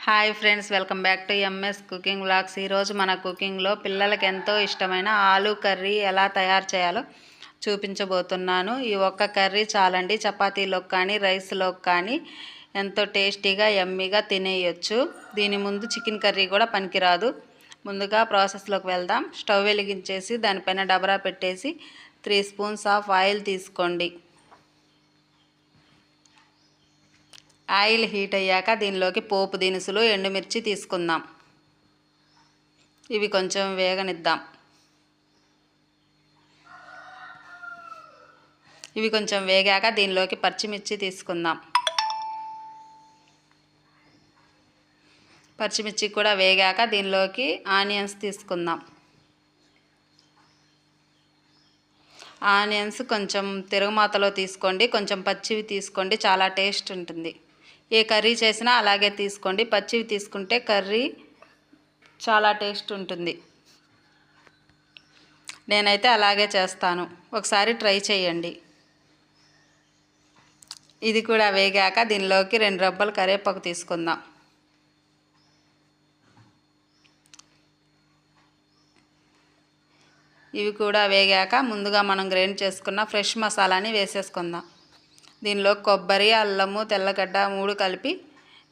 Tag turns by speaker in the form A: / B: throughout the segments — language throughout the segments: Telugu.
A: Hi friends welcome back to MS cooking vlogs. ఈరోజు మన కుకింగ్లో పిల్లలకి ఎంతో ఇష్టమైన ఆలూ కర్రీ ఎలా తయారు చేయాలో చూపించబోతున్నాను. ఈ ఒక్క కర్రీ చాలండి చపాతీలోకి కానీ రైస్లోకి కానీ ఎంతో టేస్టీగా ఎమ్మీగా తినేయొచ్చు. దీని ముందు చికెన్ కర్రీ కూడా పనికిరాదు. ముందుగా ప్రాసెస్లోకి వెళ్దాం. స్టవ్ వెలిగించేసి దానిపైన డబరా పెట్టేసి త్రీ స్పూన్స్ ఆఫ్ ఆయిల్ తీసుకోండి. ఆయిల్ హీట్ అయ్యాక దీనిలోకి పోపు దినుసులు ఎండుమిర్చి తీసుకుందాం. ఇవి కొంచెం వేగనిద్దాం. ఇవి కొంచెం వేగాక దీనిలోకి పచ్చిమిర్చి తీసుకుందాం. పచ్చిమిర్చి కూడా వేగాక దీనిలోకి ఆనియన్స్ తీసుకుందాం. ఆనియన్స్ కొంచెం తిరుగుమాతలో తీసుకోండి కొంచెం పచ్చివి తీసుకోండి చాలా టేస్ట్ ఉంటుంది. ఏ కర్రీ చేసినా అలాగే తీసుకోండి. పచ్చివి తీసుకుంటే కర్రీ చాలా టేస్ట్ ఉంటుంది. నేనైతే అలాగే చేస్తాను. ఒకసారి ట్రై చేయండి. ఇది కూడా వేగాక దీనిలోకి రెండు రబ్బలు కరివేపాకు తీసుకుందాం. ఇవి కూడా వేగాక ముందుగా మనం గ్రైండ్ చేసుకున్న ఫ్రెష్ మసాలాని వేసేసుకుందాం. దీనిలో కొబ్బరి అల్లము తెల్లగడ్డ మూడు కలిపి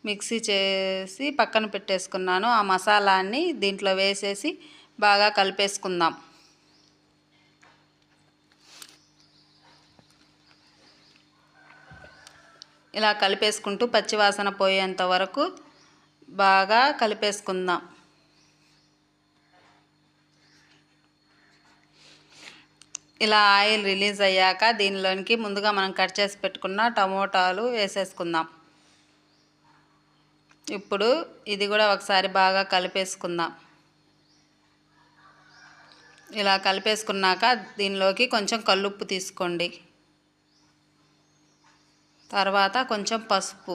A: మిక్సీ చేసి పక్కన పెట్టేసుకున్నాను. ఆ మసాలాన్ని దీంట్లో వేసేసి బాగా కలిపేసుకుందాం. ఇలా కలిపేసుకుంటూ పచ్చివాసన పోయేంత వరకు బాగా కలిపేసుకుందాం. ఇలా ఆయిల్ రిలీజ్ అయ్యాక దీనిలోనికి ముందుగా మనం కట్ చేసి పెట్టుకున్న టమోటాలు వేసేసుకుందాం. ఇప్పుడు ఇది కూడా ఒకసారి బాగా కలిపేసుకుందాం. ఇలా కలిపేసుకున్నాక దీనిలోకి కొంచెం కల్లుప్పు తీసుకోండి. తర్వాత కొంచెం పసుపు.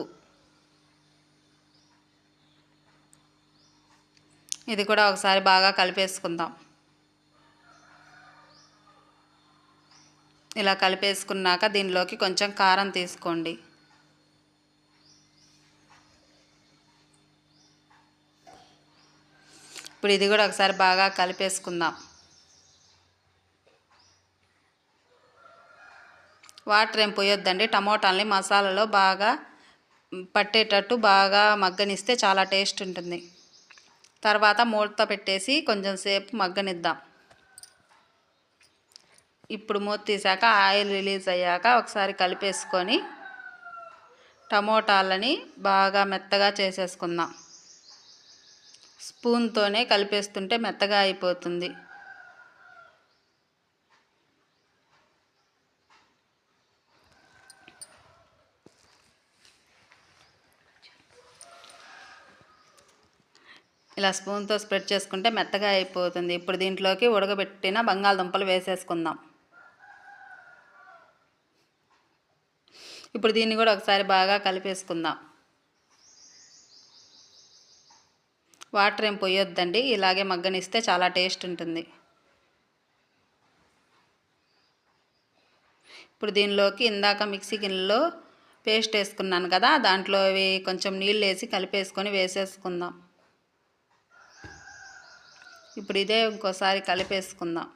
A: ఇది కూడా ఒకసారి బాగా కలిపేసుకుందాం. ఇలా కలిపేసుకున్నాక దీనిలోకి కొంచెం కారం తీసుకోండి. ఇప్పుడు ఇది కూడా ఒకసారి బాగా కలిపేసుకుందాం. వాటర్ ఏం పోయొద్దండి. టమోటాలని మసాలాలో బాగా పట్టేటట్టు బాగా మగ్గనిస్తే చాలా టేస్ట్ ఉంటుంది. తర్వాత మూత పెట్టేసి కొంచెం సేపు మగ్గనిద్దాం. ఇప్పుడు మూత తీసాక ఆయిల్ రిలీజ్ అయ్యాక ఒకసారి కలిపేసుకొని టమోటాలని బాగా మెత్తగా చేసేసుకుందాం. స్పూన్తోనే కలిపేస్తుంటే మెత్తగా అయిపోతుంది. ఇలా స్పూన్తో స్ప్రెడ్ చేసుకుంటే మెత్తగా అయిపోతుంది. ఇప్పుడు దీంట్లోకి ఉడకబెట్టిన బంగాళదుంపలు వేసేసుకుందాం. ఇప్పుడు దీన్ని కూడా ఒకసారి బాగా కలిపేసుకుందాం. వాటర్ ఏం పోయొద్దండి ఇలాగే మగ్గనిస్తే చాలా టేస్ట్ ఉంటుంది. ఇప్పుడు దీనిలోకి ఇందాక మిక్సీ గిన్నెలో పేస్ట్ వేసుకున్నాను కదా దాంట్లో అవి కొంచెం నీళ్ళు వేసి కలిపేసుకొని వేసేసుకుందాం. ఇప్పుడు ఇదే ఇంకోసారి కలిపేసుకుందాం.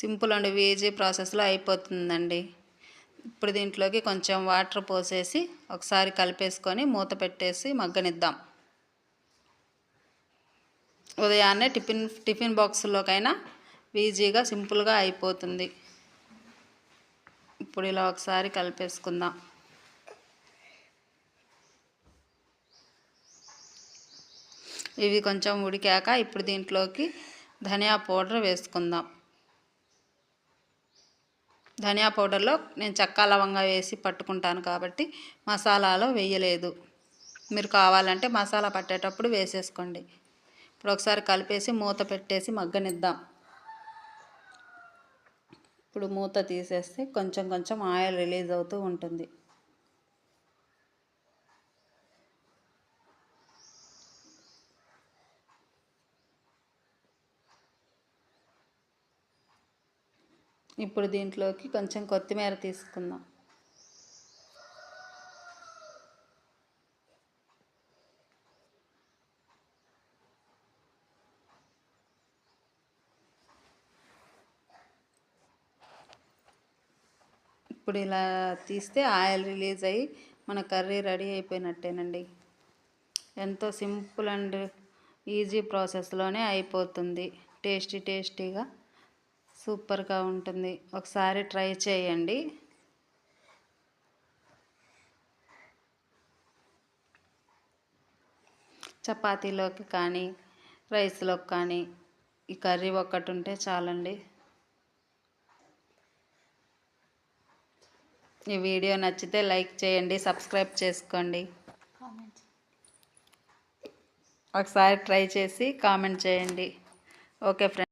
A: సింపుల్ అండ్ ఈజీ ప్రాసెస్లో అయిపోతుందండి. ఇప్పుడు దీంట్లోకి కొంచెం వాటర్ పోసేసి ఒకసారి కలిపేసుకొని మూత పెట్టేసి మగ్గనిద్దాం. ఉదయాన్నే టిఫిన్ టిఫిన్ బాక్స్లోకైనా ఈజీగా సింపుల్గా అయిపోతుంది. ఇప్పుడు ఇలా ఒకసారి కలిపేసుకుందాం. ఇవి కొంచెం ఉడికాక ఇప్పుడు దీంట్లోకి ధనియా పౌడర్ వేసుకుందాం. ధనియా పౌడర్లో నేను చక్కా లవంగా వేసి పట్టుకుంటాను కాబట్టి మసాలాలో వేయలేదు. మీరు కావాలంటే మసాలా పట్టేటప్పుడు వేసేసుకోండి. ఇప్పుడు ఒకసారి కలిపేసి మూత పెట్టేసి మగ్గనిద్దాం. ఇప్పుడు మూత తీసేస్తే కొంచెం కొంచెం ఆయిల్ రిలీజ్ అవుతూ ఉంటుంది. ఇప్పుడు దీంట్లోకి కొంచెం కొత్తిమీర తీసుకుందాం. ఇప్పుడు ఇలా తీస్తే ఆయిల్ రిలీజ్ అయ్యి మన కర్రీ రెడీ అయిపోయినట్టేనండి. ఎంతో సింపుల్ అండ్ ఈజీ ప్రాసెస్లోనే అయిపోతుంది. టేస్టీ టేస్టీగా. సూపర్గా ఉంటుంది. ఒకసారి ట్రై చేయండి. చపాతీలోకి కానీ రైస్లోకి కానీ ఈ కర్రీ ఒక్కటి ఉంటే చాలండి. ఈ వీడియో నచ్చితే లైక్ చేయండి సబ్స్క్రైబ్ చేసుకోండి. ఒకసారి ట్రై చేసి కామెంట్ చేయండి. Okay friends.